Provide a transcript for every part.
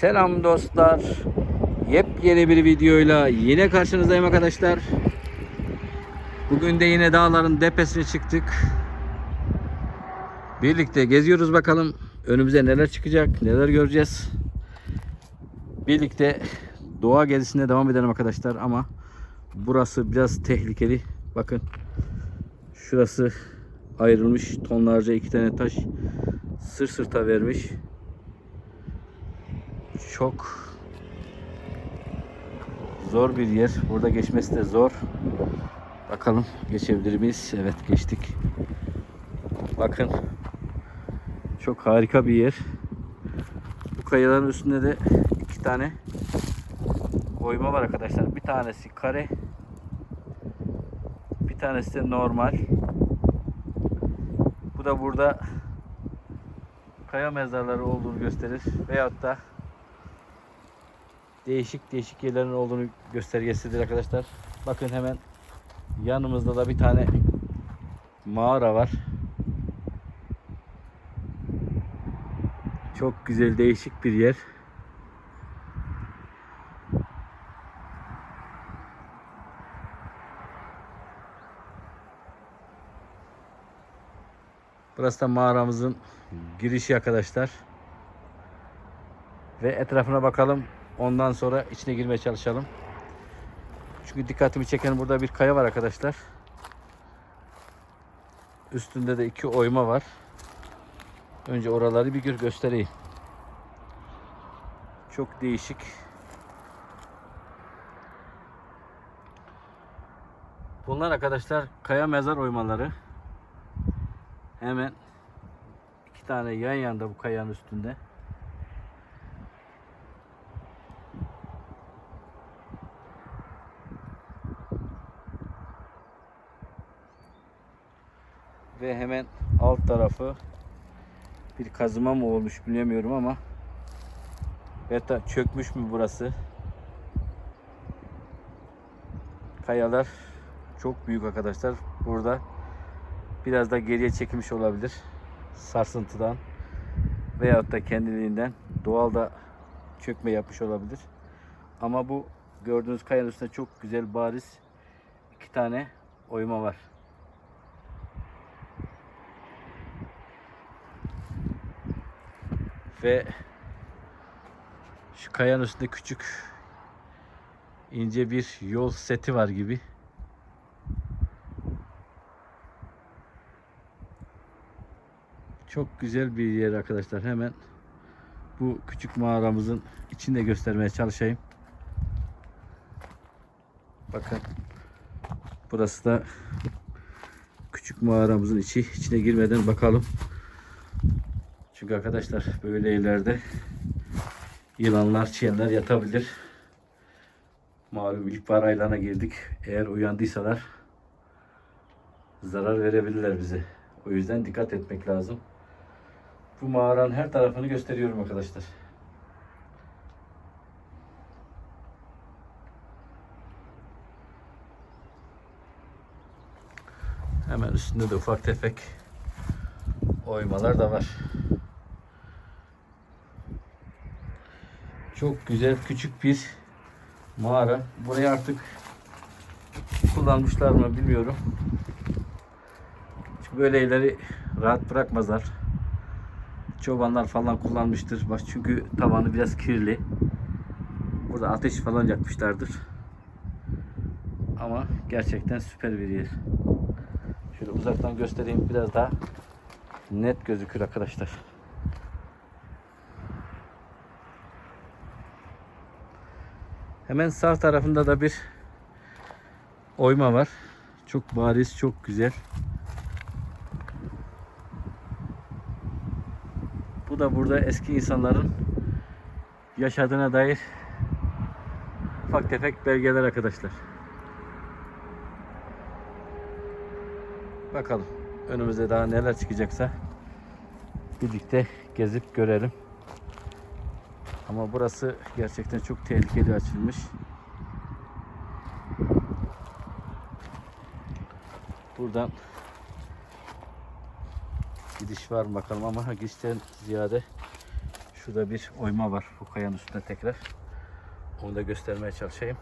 Selam dostlar. Yepyeni bir videoyla yine karşınızdayım arkadaşlar. Bugün de yine dağların tepesine çıktık. Birlikte geziyoruz bakalım. Önümüze neler çıkacak, neler göreceğiz. Birlikte doğa gezisine devam edelim arkadaşlar ama burası biraz tehlikeli. Bakın şurası ayrılmış tonlarca iki tane taş sır sırta vermiş. Çok zor bir yer. Burada geçmesi de zor. Bakalım geçebilir miyiz? Evet geçtik. Bakın çok harika bir yer. Bu kayaların üstünde de iki tane oyma var arkadaşlar. Bir tanesi kare. Bir tanesi de normal. Bu da burada kaya mezarları olduğunu gösterir. Veyahut da değişik değişik yerlerin olduğunu göstergesidir arkadaşlar. Bakın hemen yanımızda da bir tane mağara var. Çok güzel değişik bir yer. Burası da mağaramızın girişi arkadaşlar. Ve etrafına bakalım. Ondan sonra içine girmeye çalışalım. Çünkü dikkatimi çeken burada bir kaya var arkadaşlar. Üstünde de iki oyma var. Önce oraları bir gör göstereyim. Çok değişik. Bunlar arkadaşlar kaya mezar oymaları. Hemen iki tane yan yanda bu kayanın üstünde. Ve hemen alt tarafı bir kazıma mı olmuş bilemiyorum ama da çökmüş mü burası? Kayalar çok büyük arkadaşlar. Burada biraz da geriye çekilmiş olabilir. Sarsıntıdan veyahut da kendiliğinden doğal da çökme yapmış olabilir. Ama bu gördüğünüz kayanın üstünde çok güzel bariz iki tane oyma var. Ve şu kayanın üstünde küçük ince bir yol seti var gibi. Çok güzel bir yer arkadaşlar. Hemen bu küçük mağaramızın içinde göstermeye çalışayım. Bakın. Burası da küçük mağaramızın içi. İçine girmeden bakalım. Çünkü arkadaşlar böyle yerlerde yılanlar, çiyenler yatabilir. Malum ilkbahar aylarına girdik. Eğer uyandıysalar zarar verebilirler bize. O yüzden dikkat etmek lazım. Bu mağaranın her tarafını gösteriyorum arkadaşlar. Hemen üstünde de ufak tefek oymalar da var. Çok güzel küçük bir mağara. Burayı artık kullanmışlar mı bilmiyorum. Çünkü böyle yerleri rahat bırakmazlar. Çobanlar falan kullanmıştır. Bak çünkü tavanı biraz kirli. Burada ateş falan yakmışlardır. Ama gerçekten süper bir yer. Şöyle uzaktan göstereyim biraz daha net gözükür arkadaşlar. Hemen sağ tarafında da bir oyma var. Çok bariz, çok güzel. Bu da burada eski insanların yaşadığına dair ufak tefek belgeler arkadaşlar. Bakalım önümüze daha neler çıkacaksa birlikte gezip görelim. Ama burası gerçekten çok tehlikeli açılmış. Buradan gidiş var mı bakalım ama girişten ziyade Şurada bir oyma var bu kayanın üstünde tekrar. Onu da göstermeye çalışayım.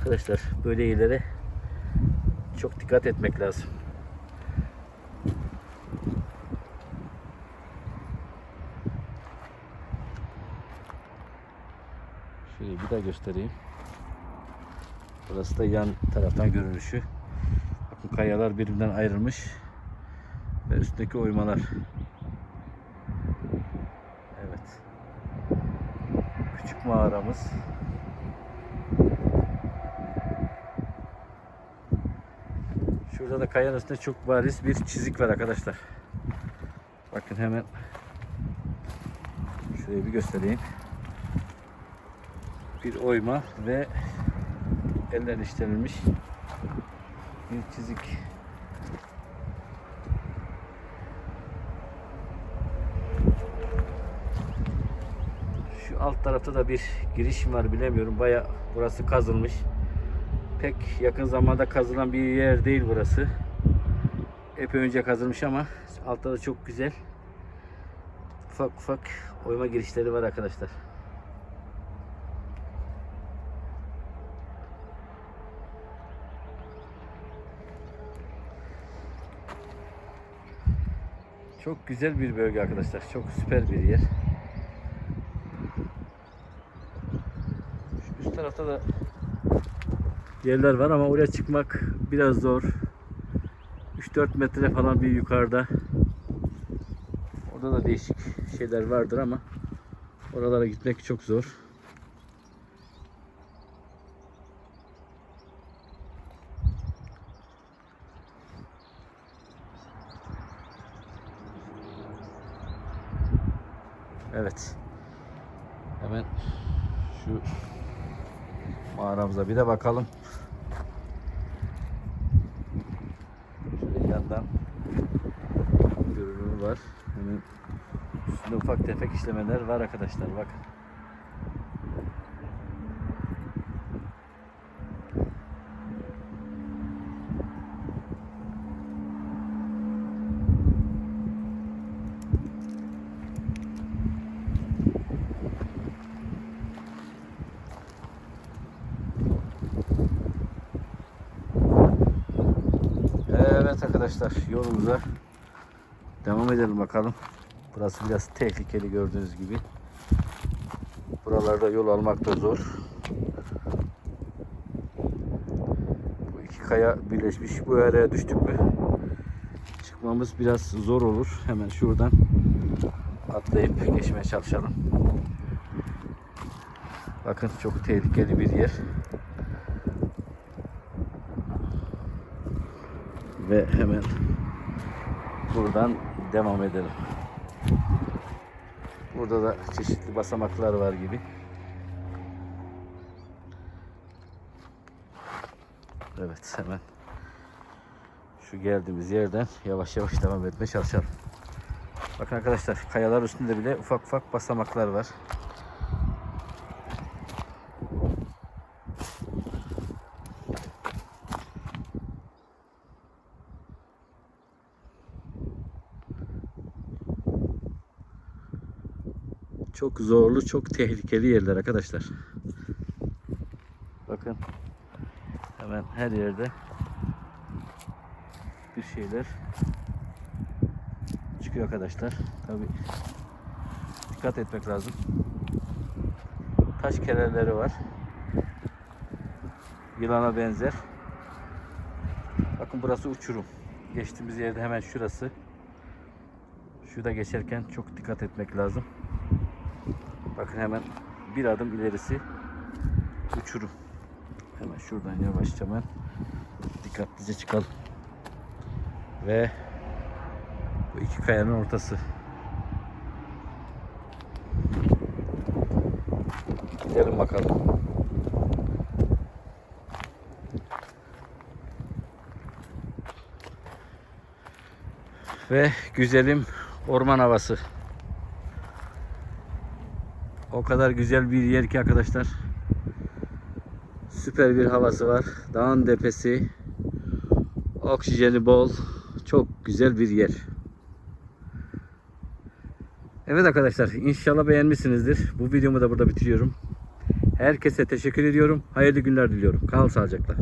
Arkadaşlar böyle yerlere çok dikkat etmek lazım. Şöyle bir daha göstereyim. Burası da yan taraftan görünüşü. Bakın kayalar birbirinden ayrılmış. Ve üstteki oymalar. Evet. Küçük mağaramız. Şurada da kayanın üstünde çok bariz bir çizik var arkadaşlar. Bakın hemen şurayı bir göstereyim. Bir oyma ve eller işlenilmiş bir çizik. Şu alt tarafta da bir giriş var bilemiyorum. Baya burası kazılmış. Pek yakın zamanda kazılan bir yer değil burası. Epey önce kazılmış ama altta da çok güzel ufak ufak oyma girişleri var arkadaşlar. Çok güzel bir bölge arkadaşlar. Çok süper bir yer. Şu üst tarafta da yerler var ama oraya çıkmak biraz zor. 3-4 metre falan bir yukarıda. Orada da değişik şeyler vardır ama oralara gitmek çok zor. Evet. Hemen şu mağaramıza bir de bakalım. Hemen üstünde ufak tefek işlemeler var arkadaşlar bak. Evet arkadaşlar yolumuza devam edelim bakalım. Burası biraz tehlikeli gördüğünüz gibi. Buralarda yol almak da zor. Bu iki kaya birleşmiş. Bu araya düştük mü çıkmamız biraz zor olur. Hemen şuradan atlayıp geçmeye çalışalım. Bakın çok tehlikeli bir yer. Ve hemen buradan devam edelim. Burada da çeşitli basamaklar var gibi. Evet hemen şu geldiğimiz yerden yavaş yavaş devam etmeye çalışalım. Bakın arkadaşlar kayalar üstünde bile ufak ufak basamaklar var. Çok zorlu, çok tehlikeli yerler arkadaşlar. Bakın hemen her yerde bir şeyler çıkıyor arkadaşlar. Tabi dikkat etmek lazım. Taş kereleri var. Yılana benzer. Bakın burası uçurum. Geçtiğimiz yerde hemen şurası. Şurada geçerken çok dikkat etmek lazım. Bakın hemen bir adım ilerisi uçurum. Hemen şuradan yavaşça hemen dikkatlice çıkalım. Ve bu iki kayanın ortası. Gidelim bakalım. Ve güzelim orman havası. O kadar güzel bir yer ki arkadaşlar. Süper bir havası var. Dağın tepesi. Oksijeni bol. Çok güzel bir yer. Evet arkadaşlar inşallah beğenmişsinizdir. Bu videomu da burada bitiriyorum. Herkese teşekkür ediyorum. Hayırlı günler diliyorum. Kal sağlıcakla.